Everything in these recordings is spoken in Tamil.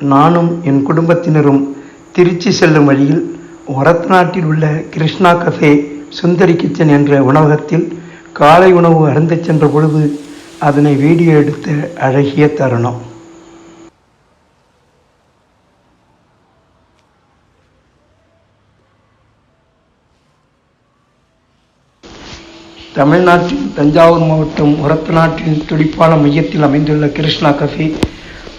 நானும் என் குடும்பத்தினரும் திருச்சி செல்லும் வழியில் ஒரத்தநாட்டில் உள்ள கிருஷ்ணா கஃபே சுந்தரி கிச்சன் என்ற உணவகத்தில் காலை உணவு அருந்து சென்ற பொழுது அதனை வீடியோ எடுத்த அழகிய தருணம். தமிழ்நாட்டின் தஞ்சாவூர் மாவட்டம் ஒரத்தநாட்டின் துடிப்பான மையத்தில் அமைந்துள்ள கிருஷ்ணா கஃபே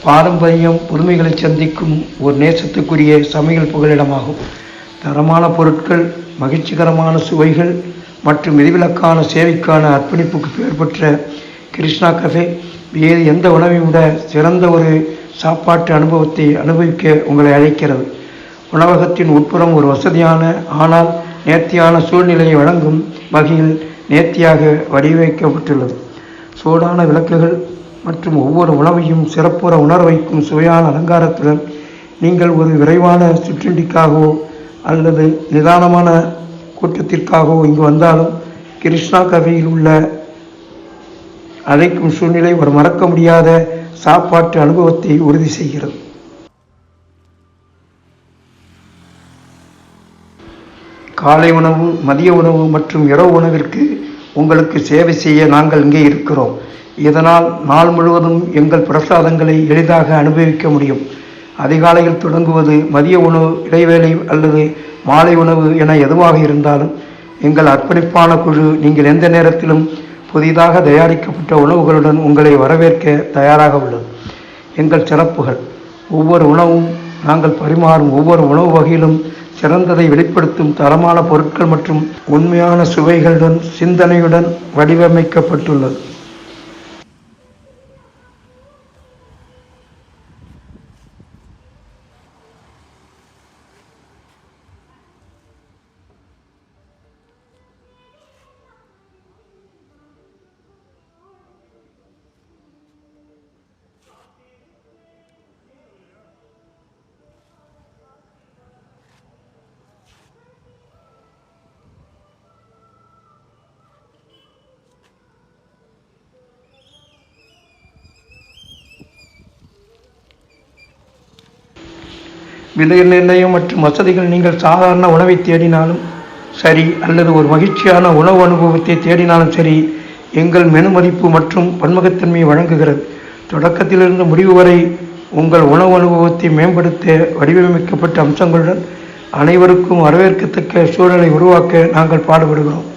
பாரம்பரியம் புதுமைகளை சந்திக்கும் ஒரு நேசத்துக்குரிய சமையல் புகலிடமாகும். தரமான பொருட்கள் மகிழ்ச்சிகரமான சுவைகள் மற்றும் விதிவிலக்கான சேவைக்கான அர்ப்பணிப்புக்கு பெயர் பெற்ற கிருஷ்ணா கஃபே வேறு எந்த உணவையும் விட சிறந்த ஒரு சாப்பாட்டு அனுபவத்தை அனுபவிக்க உங்களை அழைக்கிறது. உணவகத்தின் உட்புறம் ஒரு வசதியான ஆனால் நேர்த்தியான சூழ்நிலையை வழங்கும் வகையில் நேர்த்தியாக வடிவமைக்கப்பட்டுள்ளது. சூடான விளக்குகள் மற்றும் ஒவ்வொரு உணவையும் சிறப்புற உணர வைக்கும் சுவையான அலங்காரத்துடன் நீங்கள் ஒரு விரைவான சிற்றுண்டிக்காகவோ அல்லது நிதானமான கூட்டத்திற்காகவோ இங்கு வந்தாலும் கிருஷ்ணா கவியில் உள்ள அழைக்கும் சூழ்நிலை ஒரு மறக்க முடியாத சாப்பாட்டு அனுபவத்தை உறுதி செய்கிறது. காலை உணவு மதிய உணவு மற்றும் இரவு உணவிற்கு உங்களுக்கு சேவை செய்ய நாங்கள் இங்கே இருக்கிறோம். இதனால் நாள் முழுவதும் எங்கள் பிரசாதங்களை எளிதாக அனுபவிக்க முடியும். அதிகாலையில் தொடங்குவது மதிய உணவு இடைவேளை அல்லது மாலை உணவு என எதுவாக இருந்தாலும் எங்கள் அர்ப்பணிப்பான குழு நீங்கள் எந்த நேரத்திலும் புதிதாக தயாரிக்கப்பட்ட உணவுகளுடன் உங்களை வரவேற்க தயாராக உள்ளது. எங்கள் சிறப்புகள். ஒவ்வொரு உணவும் நாங்கள் பரிமாறும் ஒவ்வொரு உணவு வகையிலும் சிறந்ததை வெளிப்படுத்தும் தரமான பொருட்கள் மற்றும் உண்மையான சுவைகளுடன் சிந்தனையுடன் வடிவமைக்கப்பட்டுள்ளது. விலை நிர்ணயம் மற்றும் வசதிகள் நீங்கள் சாதாரண உணவை தேடினாலும் சரி அல்லது ஒரு மகிழ்ச்சியான உணவு அனுபவத்தை தேடினாலும் சரி எங்கள் மெனு மதிப்பு மற்றும் பன்முகத்தன்மையை வழங்குகிறது. தொடக்கத்திலிருந்து முடிவு வரை உங்கள் உணவு அனுபவத்தை மேம்படுத்த வடிவமைக்கப்பட்ட அம்சங்களுடன் அனைவருக்கும் வரவேற்கத்தக்க சூழலை உருவாக்க நாங்கள் பாடுபடுகிறோம்.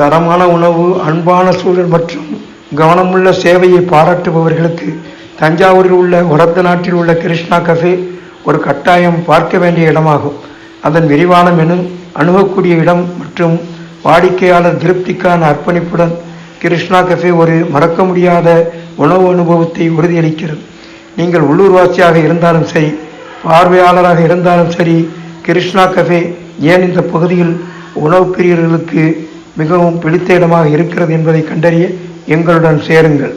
தரமான உணவு அன்பான சூழல் மற்றும் கவனமுள்ள சேவையை பாராட்டுபவர்களுக்கு தஞ்சாவூரில் உள்ள உரத்த நாட்டில் உள்ள கிருஷ்ணா கஃபே ஒரு கட்டாயம் பார்க்க வேண்டிய இடமாகும். அதன் விரிவான மெனு அணுகக்கூடிய இடம் மற்றும் வாடிக்கையாளர் திருப்திக்கான அர்ப்பணிப்புடன் கிருஷ்ணா கஃபே ஒரு மறக்க முடியாத உணவு அனுபவத்தை உறுதியளிக்கிறது. நீங்கள் உள்ளூர்வாசியாக இருந்தாலும் சரி பார்வையாளராக இருந்தாலும் சரி கிருஷ்ணா கஃபே ஏன் இந்த பகுதியில் உணவு பிரியர்களுக்கு மிகவும் பிடித்த இடமாக இருக்கிறது என்பதை கண்டறிய எங்களுடன் சேருங்கள்.